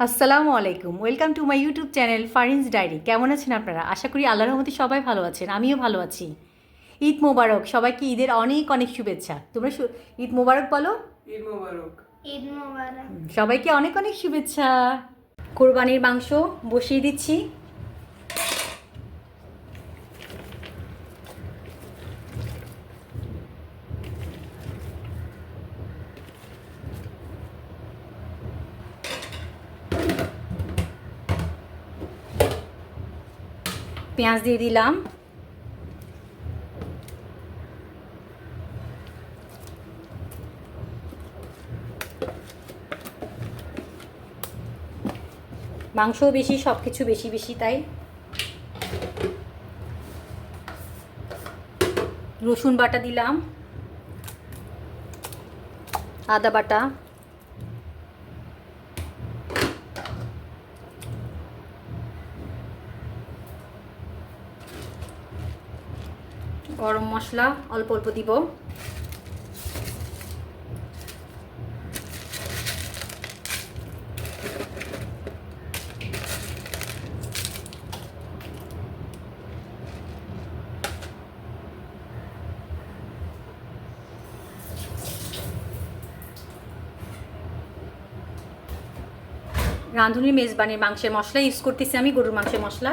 আসসালামু আলাইকুম। Welcome to my YouTube channel Farin's diary. কেমন আছেন আপনারা? আশা করি আল্লাহ রহমতে সবাই ভালো আছেন আমিও ভালো আছি। ঈদ মোবারক সবাইকে ঈদের অনেক অনেক শুভেচ্ছা। তোমরা ঈদ মোবারক বলো? ঈদ মোবারক। ঈদ মোবারক। সবাইকে অনেক অনেক শুভেচ্ছা। কোরবানির মাংস বসিয়ে দিচ্ছি। পেঁয়াজ দিয়ে দিলাম। মাংসও বেশি সব কিছু বেশি বেশি তাই। রসুন বাটা দিলাম। আদা বাটা। গরম মশলা অল্প অল্প দিব। রাঁধুনি মেজবানির মাংসের মশলা ইউজ করতেছি আমি, গরুর মাংসের মশলা।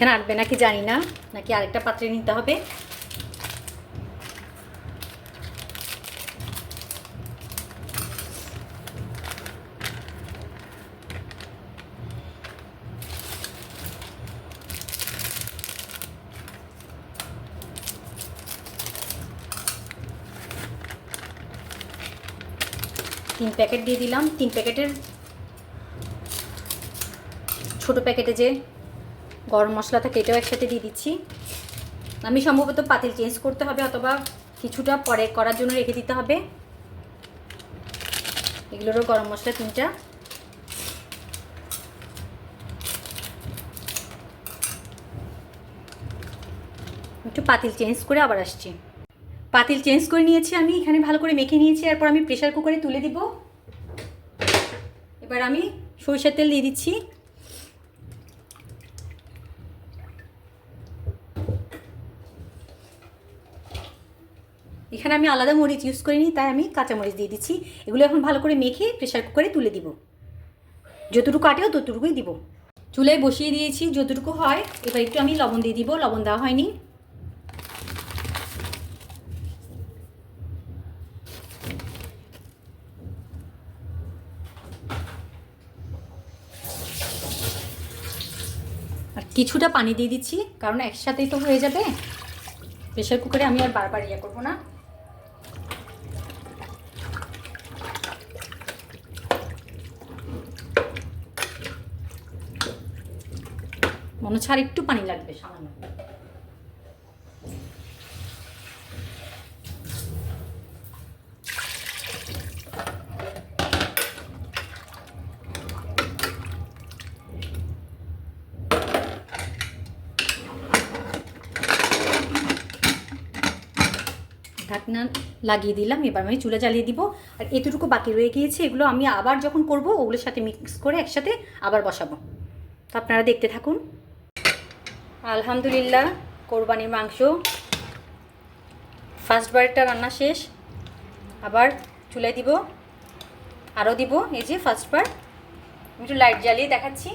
এখানে আটবে নাকি জানি না, নাকি আরেকটা পাত্রে নিতে হবে? তিন প্যাকেট দিয়ে দিলাম। তিন প্যাকেটের ছোট প্যাকেটে যে গরম মশলাটা থাকে এটাও একসাথে দিয়ে দিচ্ছি। আমি সম্ভবত পাতিল চেঞ্জ করতে হবে অথবা কিছুটা পরে করার জন্য রেখে দিতে হবে। এগুলোরও গরম মশলা তিনটা। একটু পাতিল চেঞ্জ করে আবার আসছি। পাতিল চেঞ্জ করে নিয়েছি, আমি এখানে ভালো করে মেখে নিয়েছি, এরপর আমি প্রেশার কুকারে তুলে দিব। এবার আমি সরিষার তেল দিয়ে দিচ্ছি। এখানে আমি আলাদা মরিচ ইউজ করিনি, তাই আমি কাঁচা মরিচ দিয়ে দিচ্ছি। এগুলো এখন ভালো করে মেখে প্রেশার কুকারে তুলে দিব। যতটুকু কাটেও ততটুকুই দিব। চুলায় বসিয়ে দিয়েছি, যতটুকু হয়, এবার একটু আমি লবণ দিয়ে দিব, লবণ দেওয়া হয়নি। আর কিছুটা পানি দিয়ে দিচ্ছি, কারণ একসাথেই তো হয়ে যাবে। প্রেশার কুকারে আমি আর বারবার ইয়ে করব না। হচ্ছে আর একটু পানি লাগবে সামান্য। ঢাকনা লাগিয়ে দিলাম, এবার আমি চুলা জ্বালিয়ে দিব। আর এতটুকু বাকি রয়ে গিয়েছে, এগুলো আমি আবার যখন করব, ওগুলোর সাথে মিক্স করে একসাথে আবার বসাবো। তো আপনারা দেখতে থাকুন। আলহামদুলিল্লাহ, কোরবানির মাংস। ফার্স্ট বারটা রান্না শেষ। আবার চুলায় দিব আরও দিব, এই যে ফার্স্ট বার। একটু লাইট জ্বালিয়ে দেখাচ্ছি।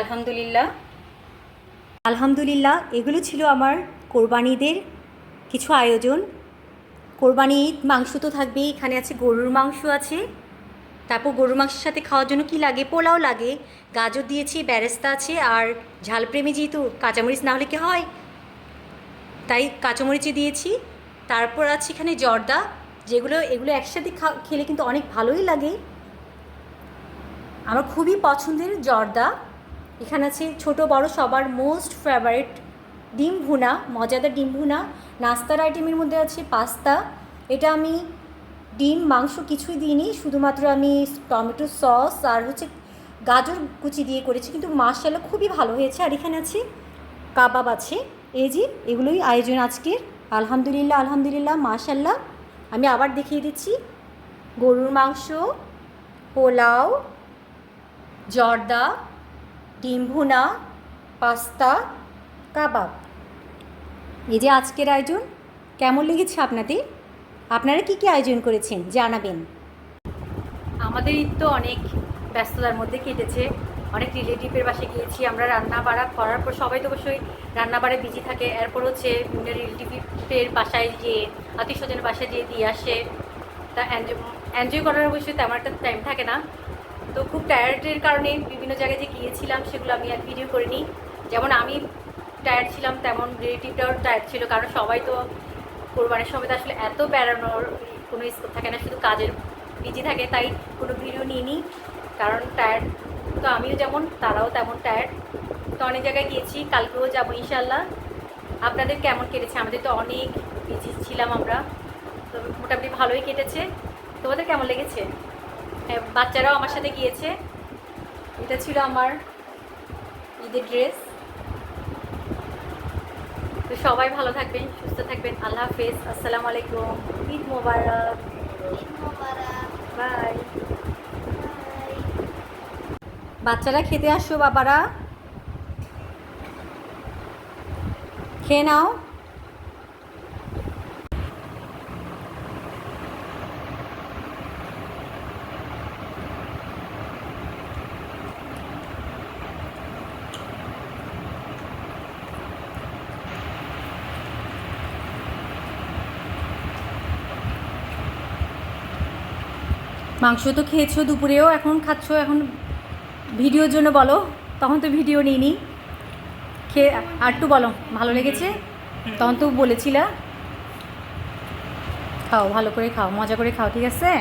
আলহামদুলিল্লাহ। আলহামদুলিল্লাহ, এগুলো ছিল আমার কোরবানিদের কিছু আয়োজন। কোরবানি ঈদ মাংস তো থাকবেই, এখানে আছে গরুর মাংস আছে। তারপর গরুর মাংসের সাথে খাওয়ার জন্য কি লাগে? পোলাও লাগে, গাজর দিয়েছি, ব্যারেস্তা আছে, আর ঝালপ্রেমী যেহেতু কাঁচামরিচ না হলে কি হয়? তাই কাঁচামরিচে দিয়েছি। তারপর আছে এখানে জর্দা, যেগুলো, এগুলো একসাথে খেলে কিন্তু অনেক ভালোই লাগে। আমার খুবই পছন্দের জর্দা। এখানে আছে ছোট, বড়, সবার মোস্ট ফেভারিট ডিম ভুনা, মজাদার ডিম ভুনা, নাস্তার আইটেমের মধ্যে আছে পাস্তা। এটা আমি ডিম, মাংস কিছুই দিইনি, শুধুমাত্র আমি টমেটো সস আর হচ্ছে গাজর কুচি দিয়ে করেছি, কিন্তু মাশাল্লাহ খুবই ভালো হয়েছে। আর এখানে আছে কাবাব আছে। এই যে, এগুলোই আয়োজন আজকের। আলহামদুলিল্লাহ আলহামদুলিল্লাহ মাশাল্লাহ আমি আবার দেখিয়ে দিচ্ছি। গরুর মাংস, পোলাও, জর্দা, ডিম ভুনা, পাস্তা। কাবাব। এই যে আজকের আয়োজন, কেমন লেগেছে আপনাদের? আপনারা কি কি আয়োজন করেছেন, জানাবেন। আমাদের ঈদ তো অনেক ব্যস্ততার মধ্যে কেটেছে, অনেক রিলেটিভের বাসে গিয়েছি, আমরা রান্না বাড়া করার পর সবাই তো অবশ্যই রান্না বাড়ে বিজি থাকে, এরপর হচ্ছে রিলেটিভের বাসায় গিয়ে আত্মীয় স্বজনের বাসায় গিয়ে দিয়ে আসে, তা এনজয় করার অবশ্যই তেমন একটা টাইম থাকে না। তো খুব টায়ার্ডের কারণে বিভিন্ন জায়গায় যে গিয়েছিলাম, সেগুলো আমি আর ভিডিও করিনি। যেমন আমি টায়ার্ড ছিলাম, তেমন রিলেটিভটাও টায়ার্ড ছিল, কারণ সবাই তো কোরবানির সময় তো আসলে এত বেড়ানোর কোনো স্কোপ থাকে না, শুধু কাজের বিজি থাকে, তাই কোনো ভিডিও নিইনি, কারণ টায়ার্ড তো আমিও যেমন, তারাও তেমন টায়ার্ড তো অনেক জায়গায় গিয়েছি, কালকেও যাব ইনশাল্লাহ আপনাদের কেমন কেটেছে? আমাদের তো অনেক বিজি ছিলাম আমরা, তো মোটামুটি ভালোই কেটেছে। তোমাদের কেমন লেগেছে? হ্যাঁ বাচ্চারাও আমার সাথে গিয়েছে। এটা ছিল আমার ঈদের ড্রেস তো সবাই ভালো থাকবেন, সুস্থ থাকবেন। আল্লাহ হাফেজ। আসসালামু আলাইকুম। ঈদ মোবারক। বাই। বাচ্চারা খেতে আসো, বাবারা। খেয়ে নাও। মাংস তো খেয়েছো দুপুরেও এখন খাচ্ছ এখন ভিডিওর জন্য বলো। তখন তো ভিডিও নিই নিইনি। খেয়ে আর একটু বলো ভালো লেগেছে? তখন তো বলেছিলা। খাও ভালো করে খাও মজা করে খাও ঠিক আছে?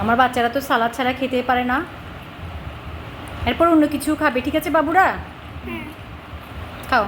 আমার বাচ্চারা তো সালাদ ছাড়া খেতে পারে না। এরপর অন্য কিছু খাবে ঠিক আছে বাবুরা? খাও।